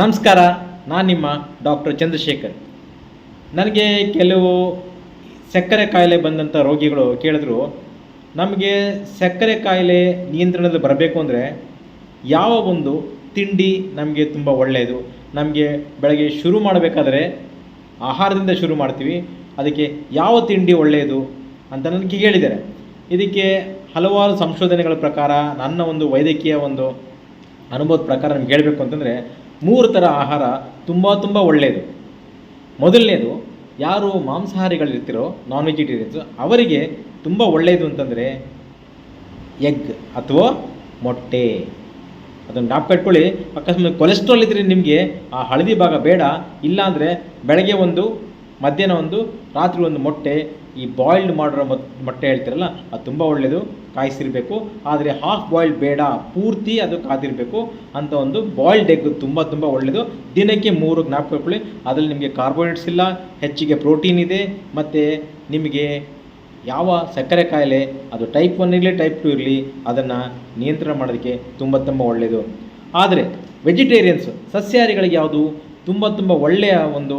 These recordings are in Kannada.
ನಮಸ್ಕಾರ, ನಾನು ನಿಮ್ಮ ಡಾಕ್ಟರ್ ಚಂದ್ರಶೇಖರ್. ನನಗೆ ಕೆಲವು ಸಕ್ಕರೆ ಕಾಯಿಲೆ ಬಂದಂಥ ರೋಗಿಗಳು ಕೇಳಿದ್ರು, ನಮಗೆ ಸಕ್ಕರೆ ಕಾಯಿಲೆ ನಿಯಂತ್ರಣದಲ್ಲಿ ಬರಬೇಕು ಅಂದರೆ ಯಾವ ಒಂದು ತಿಂಡಿ ನಮಗೆ ತುಂಬ ಒಳ್ಳೆಯದು. ನಮಗೆ ಬೆಳಗ್ಗೆ ಶುರು ಮಾಡಬೇಕಾದ್ರೆ ಆಹಾರದಿಂದ ಶುರು ಮಾಡ್ತೀವಿ, ಅದಕ್ಕೆ ಯಾವ ತಿಂಡಿ ಒಳ್ಳೆಯದು ಅಂತ ನನಗೆ ಕೇಳಿದ್ದಾರೆ. ಇದಕ್ಕೆ ಹಲವಾರು ಸಂಶೋಧನೆಗಳ ಪ್ರಕಾರ, ನನ್ನ ಒಂದು ವೈದ್ಯಕೀಯ ಒಂದು ಅನುಭವದ ಪ್ರಕಾರ ನಮ್ಗೆ ಹೇಳಬೇಕು ಅಂತಂದರೆ ಮೂರು ಥರ ಆಹಾರ ತುಂಬ ತುಂಬ ಒಳ್ಳೆಯದು. ಮೊದಲನೇದು, ಯಾರು ಮಾಂಸಾಹಾರಿಗಳಿರ್ತಿರೋ ನಾನ್ ವೆಜಿಟೇರಿಯನ್ಸು ಅವರಿಗೆ ತುಂಬ ಒಳ್ಳೆಯದು ಅಂತಂದರೆ ಎಗ್ ಅಥವಾ ಮೊಟ್ಟೆ. ಅದನ್ನು ಡಾಪ್ ಕಟ್ಕೊಳ್ಳಿ ಅಕಸ್ಮಾತ್ ಕೊಲೆಸ್ಟ್ರಾಲ್ ಇದ್ದರೆ ನಿಮಗೆ ಆ ಹಳದಿ ಭಾಗ ಬೇಡ. ಇಲ್ಲಾಂದರೆ ಬೆಳಗ್ಗೆ ಒಂದು, ಮಧ್ಯಾಹ್ನ ಒಂದು, ರಾತ್ರಿ ಒಂದು ಮೊಟ್ಟೆ ಈ ಬಾಯ್ಲ್ಡ್ ಮಾಡಿರೋ ಮೊಟ್ಟೆ ಹೇಳ್ತಿರಲ್ಲ, ಅದು ತುಂಬ ಒಳ್ಳೆಯದು. ಕಾಯಿಸಿರಬೇಕು. ಆದರೆ ಹಾಫ್ ಬಾಯ್ಲ್ಡ್ ಬೇಡ, ಪೂರ್ತಿ ಅದು ಕಾದಿರಬೇಕು. ಅಂತ ಒಂದು ಬಾಯ್ಲ್ಡ್ ಎಗ್ ತುಂಬ ತುಂಬ ಒಳ್ಳೆಯದು ದಿನಕ್ಕೆ ಮೂರು ಜ್ಞಾಪಕ ಕೊಳ್ಳಿ ಅದರಲ್ಲಿ ನಿಮಗೆ ಕಾರ್ಬೋಹೈಡ್ರೇಟ್ಸ್ ಇಲ್ಲ, ಹೆಚ್ಚಿಗೆ ಪ್ರೋಟೀನ್ ಇದೆ, ಮತ್ತು ನಿಮಗೆ ಯಾವ ಸಕ್ಕರೆ ಕಾಯಿಲೆ, ಅದು ಟೈಪ್ ಒನ್ ಇರಲಿ ಟೈಪ್ ಟು ಇರಲಿ, ಅದನ್ನು ನಿಯಂತ್ರಣ ಮಾಡೋದಕ್ಕೆ ತುಂಬ ತುಂಬ ಒಳ್ಳೆಯದು ಆದರೆ ವೆಜಿಟೇರಿಯನ್ಸ್ ಸಸ್ಯಾಹಾರಿಗಳಿಗೆ ಯಾವುದು ತುಂಬ ತುಂಬ ಒಳ್ಳೆಯ ಒಂದು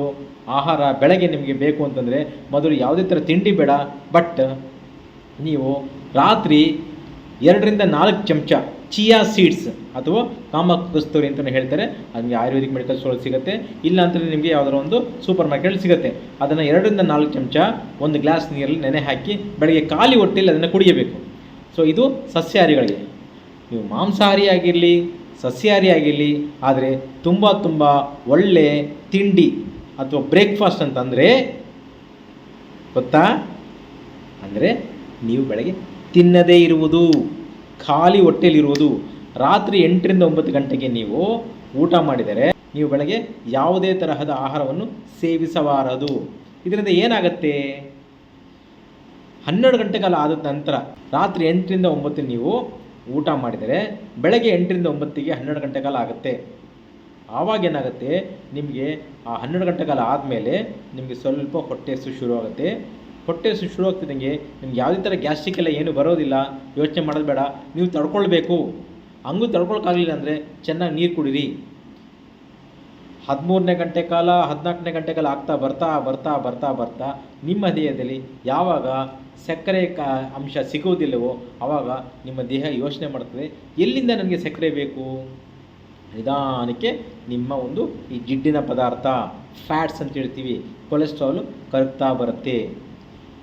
ಆಹಾರ ಬೆಳಗ್ಗೆ ನಿಮಗೆ ಬೇಕು ಅಂತಂದರೆ, ಮೊದಲು ಯಾವುದೇ ಥರ ತಿಂಡಿ ಬೇಡ ಬಟ್ ನೀವು ರಾತ್ರಿ ಎರಡರಿಂದ ನಾಲ್ಕು ಚಮಚ ಚಿಯಾ ಸೀಡ್ಸ್ ಅಥವಾ ಕಾಮ ಕಸ್ತೂರಿ ಅಂತಲೇ ಹೇಳ್ತಾರೆ. ಅದು ನಿಮಗೆ ಆಯುರ್ವೇದಿಕ್ ಮೆಡಿಕಲ್ ಸ್ಟೋರ್ ಸಿಗುತ್ತೆ. ಇಲ್ಲ ಅಂತಂದರೆ ನಿಮಗೆ ಯಾವುದಾದ್ರು ಒಂದು ಸೂಪರ್ ಮಾರ್ಕೆಟಲ್ಲಿ ಸಿಗುತ್ತೆ. ಅದನ್ನು ಎರಡರಿಂದ ನಾಲ್ಕು ಚಮಚ ಒಂದು ಗ್ಲಾಸ್ ನೀರಲ್ಲಿ ನೆನೆ ಹಾಕಿ ಬೆಳಗ್ಗೆ ಖಾಲಿ ಹೊಟ್ಟೆಯಲ್ಲಿ ಅದನ್ನು ಕುಡಿಯಬೇಕು. ಸೊ ಇದು ಸಸ್ಯಾಹಾರಿಗಳಿಗೆ. ನೀವು ಮಾಂಸಾಹಾರಿ ಆಗಿರಲಿ, ಸಸ್ಯಾಹಾರಿ ಆಗಿರಲಿ, ಆದರೆ ತುಂಬ ತುಂಬ ಒಳ್ಳೆ ತಿಂಡಿ ಅಥವಾ ಬ್ರೇಕ್ಫಾಸ್ಟ್ ಅಂತಂದರೆ ಗೊತ್ತಾ? ಅಂದರೆ ನೀವು ಬೆಳಗ್ಗೆ ತಿನ್ನದೇ ಇರುವುದು, ಖಾಲಿ ಹೊಟ್ಟೆಲಿರುವುದು ರಾತ್ರಿ ಎಂಟರಿಂದ ಒಂಬತ್ತು ಗಂಟೆಗೆ ನೀವು ಊಟ ಮಾಡಿದರೆ ನೀವು ಬೆಳಗ್ಗೆ ಯಾವುದೇ ತರಹದ ಆಹಾರವನ್ನು ಸೇವಿಸಬಾರದು. ಇದರಿಂದ ಏನಾಗುತ್ತೆ? ಹನ್ನೆರಡು ಗಂಟೆ ಕಾಲ ಆದ ನಂತರ ರಾತ್ರಿ ಎಂಟರಿಂದ ಒಂಬತ್ತು ನೀವು ಊಟ ಮಾಡಿದರೆ ಬೆಳಗ್ಗೆ ಎಂಟರಿಂದ ಒಂಬತ್ತಿಗೆ ಹನ್ನೆರಡು ಗಂಟೆ ಕಾಲ ಆಗುತ್ತೆ. ಆವಾಗ ಏನಾಗುತ್ತೆ? ನಿಮಗೆ ಆ ಹನ್ನೆರಡು ಗಂಟೆ ಕಾಲ ಆದಮೇಲೆ ನಿಮಗೆ ಸ್ವಲ್ಪ ಹೊಟ್ಟೆ ಶುರುವಾಗುತ್ತೆ. ಹೊಟ್ಟೆ ಸು ಶುರು ಆಗ್ತಿದ್ದಂಗೆ ನಿಮ್ಗೆ ಯಾವುದೇ ಥರ ಗ್ಯಾಸ್ಟ್ರಿಕ್ ಎಲ್ಲ ಏನು ಬರೋದಿಲ್ಲ, ಯೋಚನೆ ಮಾಡೋದು ಬೇಡ, ನೀವು ತಡ್ಕೊಳ್ಬೇಕು. ಹಂಗೂ ತಡ್ಕೊಳಕ್ಕಾಗಲಿಲ್ಲ ಅಂದರೆ ಚೆನ್ನಾಗಿ ನೀರು ಕುಡೀರಿ. ಹದಿಮೂರನೇ ಗಂಟೆ ಕಾಲ, ಹದಿನಾಲ್ಕನೇ ಗಂಟೆ ಕಾಲ ಆಗ್ತಾ ಬರ್ತಾ ಬರ್ತಾ ಬರ್ತಾ ಬರ್ತಾ ನಿಮ್ಮ ದೇಹದಲ್ಲಿ ಯಾವಾಗ ಸಕ್ಕರೆ ಕ ಅಂಶ ಸಿಗುವುದಿಲ್ಲವೋ ಆವಾಗ ನಿಮ್ಮ ದೇಹ ಯೋಚನೆ ಮಾಡ್ತದೆ. ಎಲ್ಲಿಂದ ನನಗೆ ಸಕ್ಕರೆ ಬೇಕು? ನಿಧಾನಕ್ಕೆ ನಿಮ್ಮ ಒಂದು ಈ ಜಿಡ್ಡಿನ ಪದಾರ್ಥ, ಫ್ಯಾಟ್ಸ್ ಅಂತ ಹೇಳ್ತೀವಿ, ಕೊಲೆಸ್ಟ್ರಾಲು ಕರಗ್ತಾ ಬರುತ್ತೆ.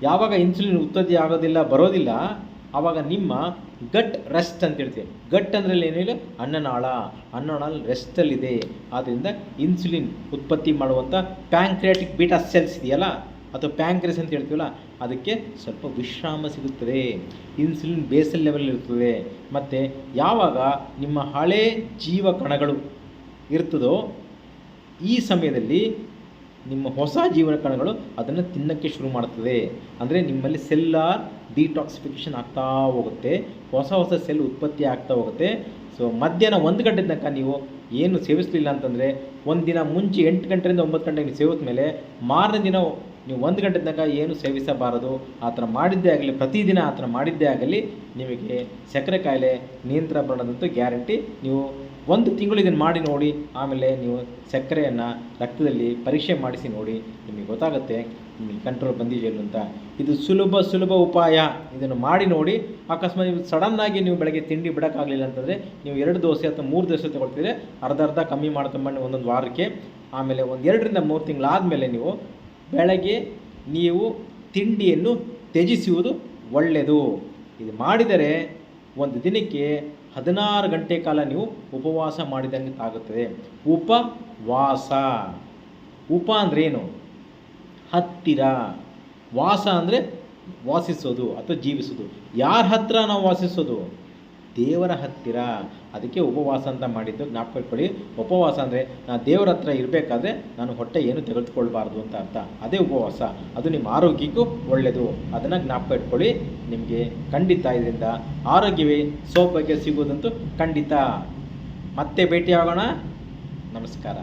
ಯಾವಾಗ ಇನ್ಸುಲಿನ್ ಉತ್ಪತ್ತಿ ಆಗೋದಿಲ್ಲ, ಬರೋದಿಲ್ಲ, ಆವಾಗ ನಿಮ್ಮ ಗಟ್ ರೆಸ್ಟ್ ಅಂತ ಹೇಳ್ತೀವಿ. ಗಟ್ ಅಂದರೆ ಏನಿಲ್ಲ ಅನ್ನನಾಳ ಅನ್ನನಾಳ ರೆಸ್ಟಲ್ಲಿದೆ ಆದ್ದರಿಂದ ಇನ್ಸುಲಿನ್ ಉತ್ಪತ್ತಿ ಮಾಡುವಂಥ ಪ್ಯಾಂಕ್ರಿಯಾಟಿಕ್ ಬೀಟಾ ಸೆಲ್ಸ್ ಇದೆಯಲ್ಲ, ಅಥವಾ ಪ್ಯಾಂಕ್ರೆಸ್ ಅಂತ ಹೇಳ್ತೀವಲ್ಲ, ಅದಕ್ಕೆ ಸ್ವಲ್ಪ ವಿಶ್ರಾಮ ಸಿಗುತ್ತದೆ. ಇನ್ಸುಲಿನ್ ಬೇಸಲ್ ಲೆವೆಲ್ ಇರ್ತದೆ. ಮತ್ತು ಯಾವಾಗ ನಿಮ್ಮ ಹಳೆ ಜೀವ ಕಣಗಳು ಇರ್ತದೋ, ಈ ಸಮಯದಲ್ಲಿ ನಿಮ್ಮ ಹೊಸ ಜೀವನ ಕಣಗಳು ಅದನ್ನು ತಿನ್ನಕ್ಕೆ ಶುರು ಮಾಡ್ತದೆ. ಅಂದರೆ ನಿಮ್ಮಲ್ಲಿ ಸೆಲ್ಲಾರ್ ಡಿಟಾಕ್ಸಿಫಿಕೇಷನ್ ಆಗ್ತಾ ಹೋಗುತ್ತೆ. ಹೊಸ ಹೊಸ ಸೆಲ್ ಉತ್ಪತ್ತಿ ಆಗ್ತಾ ಹೋಗುತ್ತೆ. ಸೊ ಮಧ್ಯಾಹ್ನ ಒಂದು ಗಂಟೆ ತನಕ ನೀವು ಏನು ಸೇವಿಸಲಿಲ್ಲ ಅಂತಂದರೆ, ಒಂದು ದಿನ ಮುಂಚೆ ಎಂಟು ಗಂಟೆಯಿಂದ ಒಂಬತ್ತು ಗಂಟೆಗೆ ನೀವು ಸೇವಿದ ಮೇಲೆ ಮಾರನೇ ದಿನ ನೀವು ಒಂದು ಗಂಟೆ ತನಕ ಏನು ಸೇವಿಸಬಾರದು, ಆ ಥರ ಮಾಡಿದ್ದೇ ಆಗಲಿ, ಪ್ರತಿದಿನ ಆ ಥರ ಮಾಡಿದ್ದೇ ಆಗಲಿ, ನಿಮಗೆ ಸಕ್ಕರೆ ಕಾಯಿಲೆ ನಿಯಂತ್ರಣ ಬರೋದಂತೂ ಗ್ಯಾರಂಟಿ ನೀವು ಒಂದು ತಿಂಗಳು ಇದನ್ನು ಮಾಡಿ ನೋಡಿ, ಆಮೇಲೆ ನೀವು ಸಕ್ಕರೆಯನ್ನು ರಕ್ತದಲ್ಲಿ ಪರೀಕ್ಷೆ ಮಾಡಿಸಿ ನೋಡಿ, ನಿಮಗೆ ಗೊತ್ತಾಗುತ್ತೆ, ನಿಮಗೆ ಕಂಟ್ರೋಲ್ ಬಂದಿದೆಯಲ್ಲ ಅಂತ. ಇದು ಸುಲಭ ಸುಲಭ ಉಪಾಯ. ಇದನ್ನು ಮಾಡಿ ನೋಡಿ, ಅಕಸ್ಮಾತ್ ನೀವು ಸಡನ್ನಾಗಿ ನೀವು ಬೆಳಗ್ಗೆ ತಿಂಡಿ ಬಿಡೋಕ್ಕಾಗಲಿಲ್ಲ ಅಂತಂದರೆ, ನೀವು ಎರಡು ದೋಸೆ ಅಥವಾ ಮೂರು ದೋಸೆ ತೊಗೊಳ್ತಿದ್ರೆ ಅರ್ಧ ಅರ್ಧ ಕಮ್ಮಿ ಮಾಡ್ಕೊಂಬಂದು ಒಂದೊಂದು ವಾರಕ್ಕೆ. ಆಮೇಲೆ ಒಂದು ಎರಡರಿಂದ ಮೂರು ತಿಂಗಳಾದಮೇಲೆ ನೀವು ಬೆಳಗ್ಗೆ ನೀವು ತಿಂಡಿಯನ್ನು ತ್ಯಜಿಸುವುದು ಒಳ್ಳೆಯದು ಇದು ಮಾಡಿದರೆ ಒಂದು ದಿನಕ್ಕೆ ಹದಿನಾರು ಗಂಟೆ ಕಾಲ ನೀವು ಉಪವಾಸ ಮಾಡಿದಂಗೆ ಆಗುತ್ತದೆ ಉಪವಾಸ. ಉಪ ಏನು? ಹತ್ತಿರ. ವಾಸ ಅಂದರೆ ವಾಸಿಸೋದು ಅಥವಾ ಜೀವಿಸೋದು. ಯಾರ ಹತ್ರ ನಾವು ವಾಸಿಸೋದು? ದೇವರ ಹತ್ತಿರ. ಅದಕ್ಕೆ ಉಪವಾಸ ಅಂತ ಮಾಡಿದ್ದು ಜ್ಞಾಪಕ ಇಟ್ಕೊಳ್ಳಿ. ಉಪವಾಸ ಅಂದರೆ ನಾನು ದೇವರ ಹತ್ರ ಇರಬೇಕಾದ್ರೆ ನಾನು ಹೊಟ್ಟೆ ಏನು ತೆಗೆದುಕೊಳ್ಬಾರ್ದು ಅಂತ ಅರ್ಥ. ಅದೇ ಉಪವಾಸ. ಅದು ನಿಮ್ಮ ಆರೋಗ್ಯಕ್ಕೂ ಒಳ್ಳೆಯದು ಅದನ್ನು ಜ್ಞಾಪಕ ಇಟ್ಕೊಳ್ಳಿ. ನಿಮಗೆ ಖಂಡಿತ ಇದರಿಂದ ಆರೋಗ್ಯವೇ ಸೌಭಾಗ್ಯ ಸಿಗುವುದಂತೂ ಖಂಡಿತ. ಮತ್ತೆ ಭೇಟಿಯಾಗೋಣ. ನಮಸ್ಕಾರ.